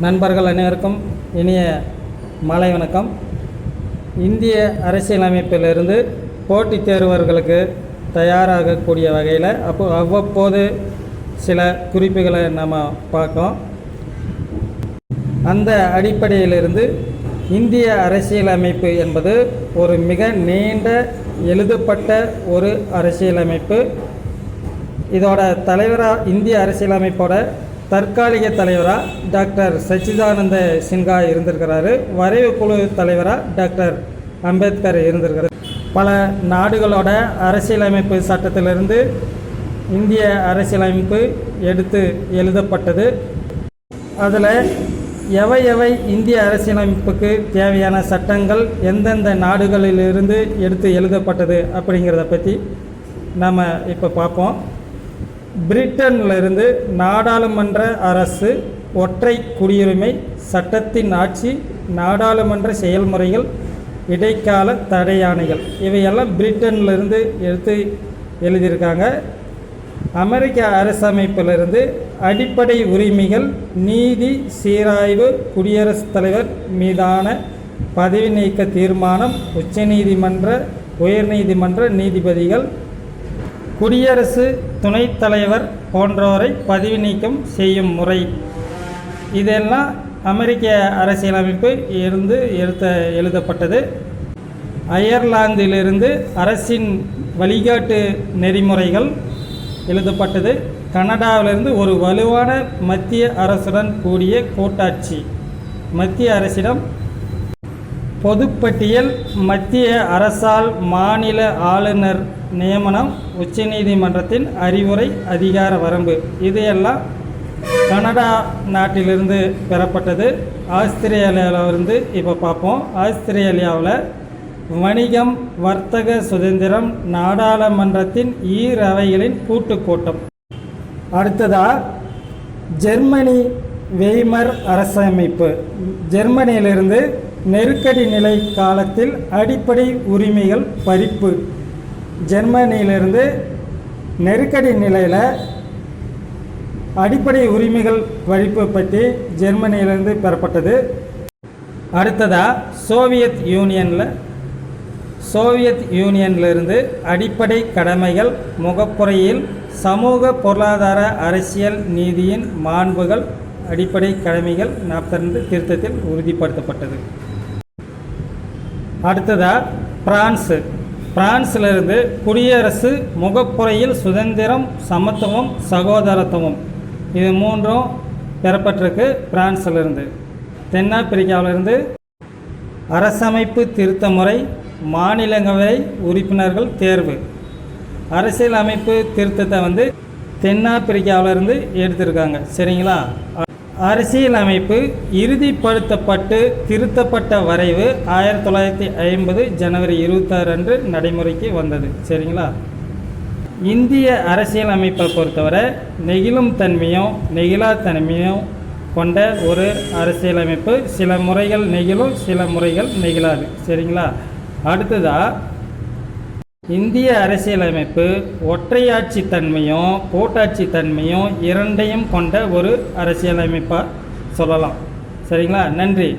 நண்பர்கள் அனைவருக்கும் இனிய மாலை வணக்கம். இந்திய அரசியலமைப்பிலிருந்து போட்டித் தேர்வர்களுக்கு தயாராகக்கூடிய வகையில் அப்போ அவ்வப்போது சில குறிப்புகளை நம்ம பார்க்கோம் அந்த அடிப்படையிலிருந்து இந்திய அரசியலமைப்பு என்பது ஒரு மிக நீண்ட எழுதப்பட்ட ஒரு அரசியலமைப்பு. இதோட தலைவராக இந்திய அரசியலமைப்போட தற்காலிக தலைவராக டாக்டர் சச்சிதானந்த சின்ஹா இருந்திருக்கிறாரு. வரைவு குழு தலைவராக டாக்டர் அம்பேத்கர் இருந்திருக்கிறார். பல நாடுகளோட அரசியலமைப்பு சட்டத்திலிருந்து இந்திய அரசியலமைப்பு எடுத்து எழுதப்பட்டது. அதில் எவை எவை இந்திய அரசியலமைப்புக்கு தேவையான சட்டங்கள் எந்தெந்த நாடுகளிலிருந்து எடுத்து எழுதப்பட்டது அப்படிங்கிறத பற்றி நாம் இப்போ பார்ப்போம். பிரிட்டனில் இருந்து நாடாளுமன்ற அரசு ஒற்றை குடியுரிமை சட்டத்தின் ஆட்சி நாடாளுமன்ற செயல்முறைகள் இடைக்கால தடையாணைகள் இவையெல்லாம் பிரிட்டன்லேருந்து எடுத்து எழுதியிருக்காங்க. அமெரிக்க அரசமைப்பிலிருந்து அடிப்படை உரிமைகள் நீதி சீராய்வு குடியரசுத் தலைவர் மீதான பதவி நீக்க தீர்மானம் உச்சநீதிமன்ற உயர்நீதிமன்ற நீதிபதிகள் குடியரசு துணைத் தலைவர் போன்றோரை பதவி நீக்கம் செய்யும் முறை. இதெல்லாம் அமெரிக்க அரசியலமைப்பு இருந்து எழுத்த எழுதப்பட்டது. அயர்லாந்திலிருந்து அரசின் வழிகாட்டு நெறிமுறைகள் எழுதப்பட்டது. கனடாவிலிருந்து ஒரு வலுவான மத்திய அரசுடன் கூடிய கூட்டாட்சி. மத்திய அரசிடம் பொதுப்பட்டியல் மத்திய அரசால் மாநில ஆளுநர் நியமனம் உச்சநீதிமன்றத்தின் அறிவுரை அதிகார வரம்பு இதையெல்லாம் கனடா நாட்டிலிருந்து பெறப்பட்டது. ஆஸ்திரேலியாவிலிருந்து இப்போ பார்ப்போம். ஆஸ்திரேலியாவில் வணிகம் வர்த்தக சுதந்திரம் நாடாளுமன்றத்தின் ஈரவைகளின் கூட்டுக்கூட்டம். அடுத்ததாக ஜெர்மனி வெய்மர் அரசமைப்பு. ஜெர்மனியிலிருந்து நெருக்கடி நிலை காலத்தில் அடிப்படை உரிமைகள் பறிப்பு. ஜெர்மனியிலிருந்து நெருக்கடி நிலையில் அடிப்படை உரிமைகள் வழிப்பு பற்றி ஜெர்மனியிலிருந்து பெறப்பட்டது. அடுத்ததா சோவியத் யூனியனில். சோவியத் யூனியனிலிருந்து அடிப்படை கடமைகள் முகப்புறையில் சமூக பொருளாதார அரசியல் நீதியின் மாண்புகள் அடிப்படை கடமைகள் நாற்பத்தி ரெண்டு திருத்தத்தில் உறுதிப்படுத்தப்பட்டது. அடுத்ததாக பிரான்ஸு பிரான்சிலிருந்து குடியரசு முகப்புறையில் சுதந்திரம் சமத்துவம் சகோதரத்துவம். இது மூன்றும் பெறப்பட்டிருக்கு பிரான்சிலிருந்து. தென்னாப்பிரிக்காவிலிருந்து அரசமைப்பு திருத்த முறை மாநிலங்களவை உறுப்பினர்கள் தேர்வு. அரசியல் அமைப்பு திருத்தத்தை வந்து தென்னாப்பிரிக்காவிலிருந்து எடுத்திருக்காங்க. சரிங்களா? அரசியலமைப்பு இறுதிப்படுத்தப்பட்டு திருத்தப்பட்ட வரைவு ஆயிரத்தி தொள்ளாயிரத்தி ஐம்பது ஜனவரி இருபத்தாறு அன்று நடைமுறைக்கு வந்தது. சரிங்களா? இந்திய அரசியலமைப்பை பொறுத்தவரை நெகிழும் தன்மையும் நெகிழா தன்மையும் கொண்ட ஒரு அரசியலமைப்பு. சில முறைகள் நெகிழும் சில முறைகள் நெகிழாது. சரிங்களா? அடுத்ததாக இந்திய அரசியலமைப்பு ஒற்றையாட்சி தன்மையும் கூட்டாட்சி தன்மையும் இரண்டையும் கொண்ட ஒரு அரசியலமைப்பாக சொல்லலாம். சரிங்களா? நன்றி.